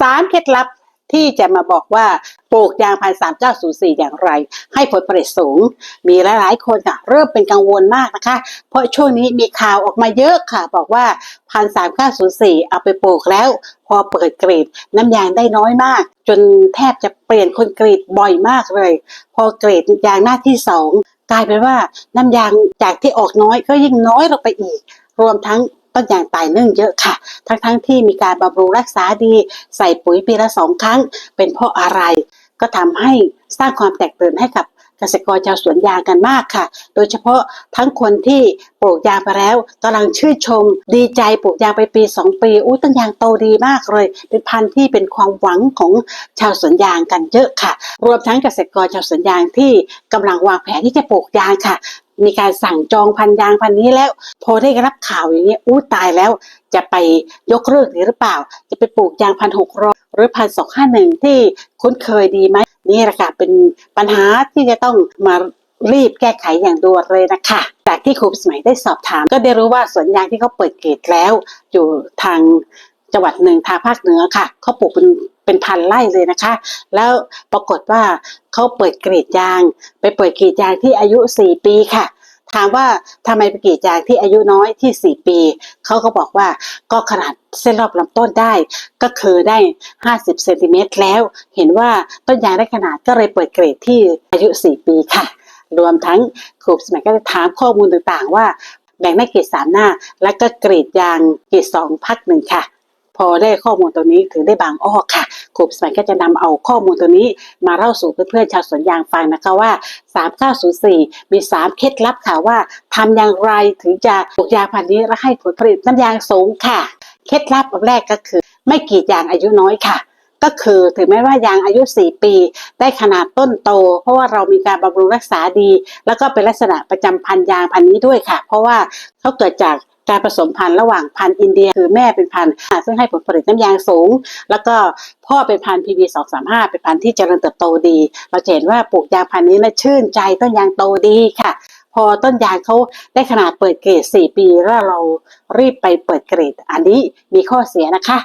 สามเคล็ดลับที่จะมาบอกว่าปลูกยางพันสามเก้าศูนย์สี่อย่างไร ให้ผลผลิตสูง มีหลายๆ คนค่ะเริ่มเป็นกังวลมากนะคะ เพราะช่วงนี้มีข่าวออกมาเยอะค่ะ บอกว่าพันสามเก้าศูนย์สี่เอาไปปลูกแล้ว พอเปิดกรีดน้ำยางได้น้อยมาก จนแทบจะเปลี่ยนคนกรีดบ่อยมากเลย พอกรีดยางหน้าที่สองกลายเป็นว่าน้ำยางจากที่ออกน้อยก็ยิ่งน้อยลงไปอีก รวมทั้ง ต้นยางตายเนื่องเยอะค่ะ ทั้งๆทที่มีการบำรุงรักษาดี ใส่ปุ๋ยปีละสองครั้ง เป็นเพราะอะไร ก็ทำให้สร้างความแตกตื่นให้กับเกษตรกรชาวสวนยางกันมากค่ะ โดยเฉพาะทั้งคนที่ปลูกยางไปแล้วกำลังชื่นชม ดีใจปลูกยางไปปีสองปีอุ้ยต้นยางโตดีมากเลย เป็นพันธุ์ที่เป็นความหวังของชาวสวนยางกันเยอะค่ะ รวมทั้งเกษตรกรชาวสวนยางที่กำลังวางแผนที่จะปลูกยางค่ะ มีการสั่งจองพันยางพันนี้แล้ว พอได้รับข่าวอย่างนี้อู้ตายแล้ว จะไปยกเลิกหรือเปล่า จะไปปลูกยางพันหกร้อยหรือพันสองห้าหนึ่งที่คุ้นเคยดีไหมนี่แหละค่ะเป็นปัญหาที่จะต้องมารีบแก้ไขอย่างด่วนเลยนะคะ จากที่ครูสมัยได้สอบถาม ก็ได้รู้ว่าสวนยางที่เขาเปิดเกตแล้ว อยู่ทางจังหวัดหนึ่งทางภาคเหนือค่ะเขาปลูกเป็น เป็นพันไร่เลยนะคะ แล้วปรากฏว่าเขาเปิดกรีดยาง ไปเปิดกรีดยางที่อายุ 4 ปีค่ะถามว่าทำไมไปกรีดยางที่อายุน้อยที่ 4 ปี เขาก็บอกว่าก็ขนาดเส้นรอบลำต้นได้ ก็คือได้ 50เซนติเมตรแล้ว เห็นว่าต้นยางได้ขนาดก็เลยเปิดเกรดที่อายุ 4 ปีค่ะ รวมทั้งครูสมัยก็จะถามข้อมูลต่างๆ ว่าแบ่งได้เกรดสามหน้า และก็เกรดยางเกรดสองพักหนึ่งค่ะ พอได้ข้อมูลตัวนี้ถึงได้บางอ้อค่ะ ครูสมัยก็จะนำเอาข้อมูลตัวนี้มาเล่าสู่เพื่อนๆชาวสวนยางฟังนะคะว่า 3904 มี 3 เคล็ดลับค่ะว่าทำอย่างไรถึงจะปลูกยางพันธุ์นี้และให้ผลผลิตน้ำยางสูงค่ะ เคล็ดลับแรกก็คือ ไม่กีดยางอายุน้อยค่ะก็คือถึงแม้ว่ายางอายุ 4 ปี ได้ขนาดต้นโต เพราะว่าเรามีการบำรุงรักษาดี แล้วก็เป็นลักษณะประจำพันยางพันนี้ด้วยค่ะ เพราะว่าเขาเกิดจาก การผสมพันธุ์ระหว่างพันธุ์อินเดีย คือแม่เป็นพันธุ์ซึ่งให้ผลผลิตน้ำยางสูง แล้วก็พ่อเป็นพันธุ์ PB 235เป็นพันธุ์ที่เจริญเติบโตดี เราเห็นว่าปลูกยางพันธุ์นี้นะชื่นใจต้นยางโตดีค่ะ พอต้นยางเขาได้ขนาดเปิดเกรด 4 ปี แล้วเรารีบไปเปิดเกรด อันนี้มีข้อเสียนะคะ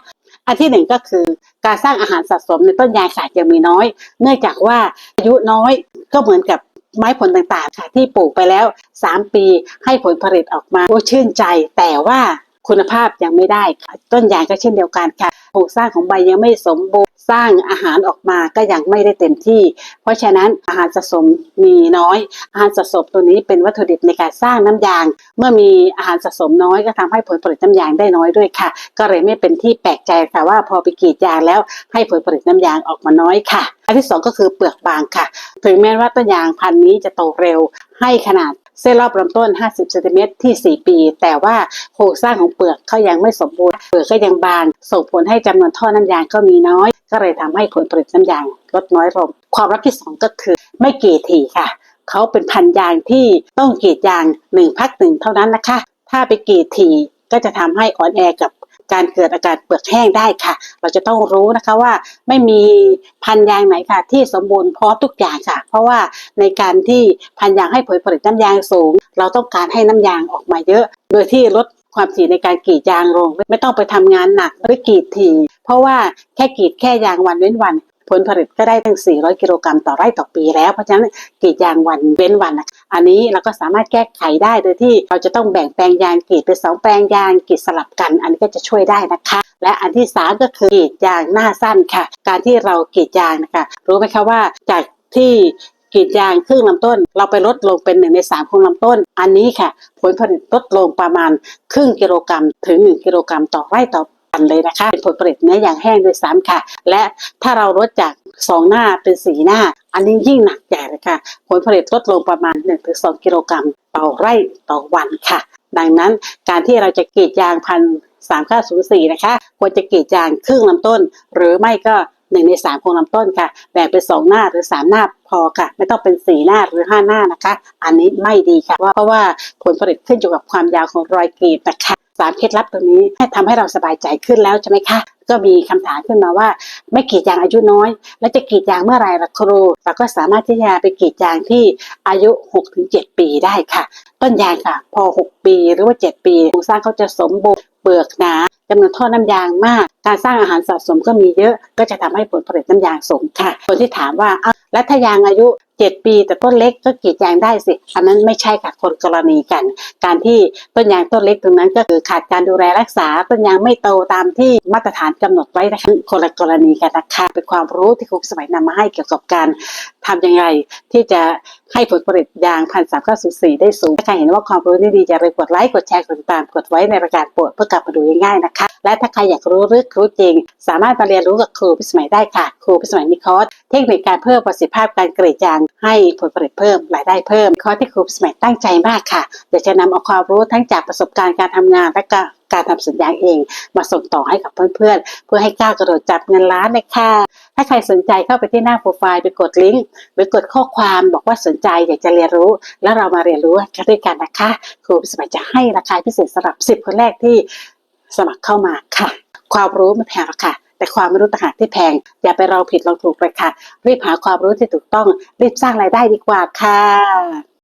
อันที่หนึ่งก็คือการสร้างอาหารสะสมในต้นยางค่ะยังมีน้อย เนื่องจากว่าอายุน้อยก็เหมือนกับ ไม้ผลต่างๆค่ะ ที่ปลูกไปแล้ว 3 ปีให้ผลผลิตออกมาโอ้ชื่นใจ แต่ว่าคุณภาพยังไม่ได้ค่ะ ต้นยางก็เช่นเดียวกันค่ะ โครงสร้างของใบยังไม่สมบูรณ์สร้างอาหารออกมาก็ยังไม่ได้เต็มที่ เพราะฉะนั้นอาหารสะสมมีน้อย อาหารสะสมตัวนี้เป็นวัตถุดิบในการสร้างน้ำยาง เมื่อมีอาหารสะสมน้อยก็ทำให้ผลผลิตน้ำยางได้น้อยด้วยค่ะ ก็เลยไม่เป็นที่แปลกใจค่ะว่าพอไปกรีดยางแล้วให้ผลผลิตน้ำยางออกมาน้อยค่ะ อันที่สองก็คือเปลือกบางค่ะ ถึงแม้ว่าต้นยางพันธุ์นี้จะโตเร็วให้ขนาด เส้นรอบลำต้น 50เซนติเมตรที่ 4 ปี แต่ว่าโครงสร้างของเปลือกเขายังไม่สมบูรณ์ เปลือกก็ยังบางส่งผลให้จำนวนท่อน้ำยางก็มีน้อย ก็เลยทำให้ผลผลิตน้ำยางลดน้อยลง ความลับที่สองก็คือไม่กรีดถี่ค่ะ เขาเป็นพันยางที่ต้องกรีดยางหนึ่งพักหนึ่งเท่านั้นนะคะ ถ้าไปกรีดถี่ก็จะทำให้อ่อนแอกับ การเกิดอาการเปลือกแห้งได้ค่ะ เราจะต้องรู้นะคะว่าไม่มีพันยางไหนค่ะ ที่สมบูรณ์พร้อมทุกอย่างค่ะ เพราะว่าในการที่พันยางให้ผลผลิตน้ำยางสูง เราต้องการให้น้ำยางออกมาเยอะ โดยที่ลดความถี่ในการกรีดยางลง ไม่ต้องไปทำงานหนักหรือกรีดถี่ เพราะว่าแค่กรีดแค่ยางวันเว้นวัน ผลผลิตก็ได้ตั้ง 400 กิโลกรัมต่อไร่ต่อปีแล้ว เพราะฉะนั้นกรีดยางวันเว้นวันนะอันนี้เราก็สามารถแก้ไขได้โดยที่เราจะต้องแบ่งแปลงยางกรีดเป็นสองแปลงยางกรีดสลับกัน อันนี้ก็จะช่วยได้นะคะ และอันที่สามก็คือกรีดยางหน้าสั้นค่ะ การที่เรากรีดยางนะคะรู้ไหมคะว่าจากที่กรีดยางครึ่งลำต้น เราไปลดลงเป็นหนึ่งในสามของลำต้น อันนี้ค่ะ ผลผลิตลดลงประมาณครึ่งกิโลกรัมถึง 1 กิโลกรัมต่อไร่ต่อ ตันเลยนะคะเป็นผลผลิตเนื้อยางแห้งด้วยซ้ำค่ะ และถ้าเราลดจากสองหน้าเป็นสีหน้า อันนี้ยิ่งหนักใหญ่เลยค่ะ ผลผลิตลดลงประมาณ 1-2 กิโลกรัมต่อไร่ต่อวันค่ะ ดังนั้นการที่เราจะกรีดยางพันสามเก้าศูนย์สี่นะคะควรจะกรีดยางครึ่งลำต้น หรือไม่ก็หนึ่งในสามของลำต้นค่ะ แบ่งเป็นสองหน้าหรือสามหน้าพอค่ะ ไม่ต้องเป็นสี่หน้าหรือห้าหน้านะคะ อันนี้ไม่ดีค่ะเพราะว่าผลผลิตขึ้นอยู่กับความยาวของรอยกรีดนะคะ สามเคล็ดลับตรงนี้ให้ทำให้เราสบายใจขึ้นแล้วใช่ไหมคะ ก็มีคำถามขึ้นมาว่า ไม่กรีดยางอายุน้อย แล้วจะกรีดยางเมื่อไหรล่ะครูเราก็สามารถที่จะไปกรีดยางที่อายุ 6-7 ปีได้ค่ะ ต้นยางค่ะ พอ 6 ปีหรือว่า 7 ปีโครงสร้างเขาจะสมบูรณ์เปลือกหนาจำนวนท่อน้ำยางมาก การสร้างอาหารสะสมก็มีเยอะ ก็จะทำให้ผลผลิตน้ำยางสูงค่ะ คนที่ถามว่าแล้วถ้ายางอายุ 7ปีแต่ต้นเล็กก็กรีดยางได้สิ อันนั้นไม่ใช่ค่ะคนกรณีกัน การที่ต้นยางต้นเล็กตรงนั้นก็คือขาดการดูแลรักษาต้นยางไม่โตตามที่มาตรฐานกำหนดไว้นะคะคนละกรณีกันนะคะเป็นความรู้ที่ครูสมัยนำมาให้เกี่ยวกับการทำยังไงที่จะให้ผลผลิตยางพันสามเก้าศูนย์สี่ได้สูง ถ้าใครเห็นว่าความรู้นี่ดีอย่าลืมกดไลค์ กดแชร์ กดติดตาม กดไว้ในรายการโปรดเพื่อกลับมาดูง่ายๆนะคะ และถ้าใครอยากรู้ลึกรู้จริง สามารถมาเรียนรู้กับครูพิสมัยได้ค่ะ ครูพิสมัยมีคอร์สเทคนิคการเพิ่มประสิทธิภาพการกรีดยางให้ผลผลิตเพิ่มรายได้เพิ่มคอที่ครูพิสมัยตั้งใจมากค่ะอยากจะนำเอาความรู้ทั้งจากประสบการณ์การทำงานและก็การทำสัญญาเอง มาส่งต่อให้กับเพื่อนๆ เพื่อให้ก้าวกระโดดจับเงินล้านเลยค่ะ ถ้าใครสนใจเข้าไปที่หน้าโปรไฟล์ไปกดลิงก์หรือกดข้อความบอกว่าสนใจอยากจะเรียนรู้ แล้วเรามาเรียนรู้กันด้วยกันนะคะ ครูพิสมัยจะให้ราคาพิเศษสำหรับ 10 คนแรกที่สมัครเข้ามาค่ะ ความรู้ไม่แพงหรอกค่ะ แต่ความไม่รู้ต่างหากที่แพง อย่าไปลองผิดลองถูกเลยค่ะ รีบหาความรู้ที่ถูกต้อง รีบสร้างรายได้ดีกว่าค่ะ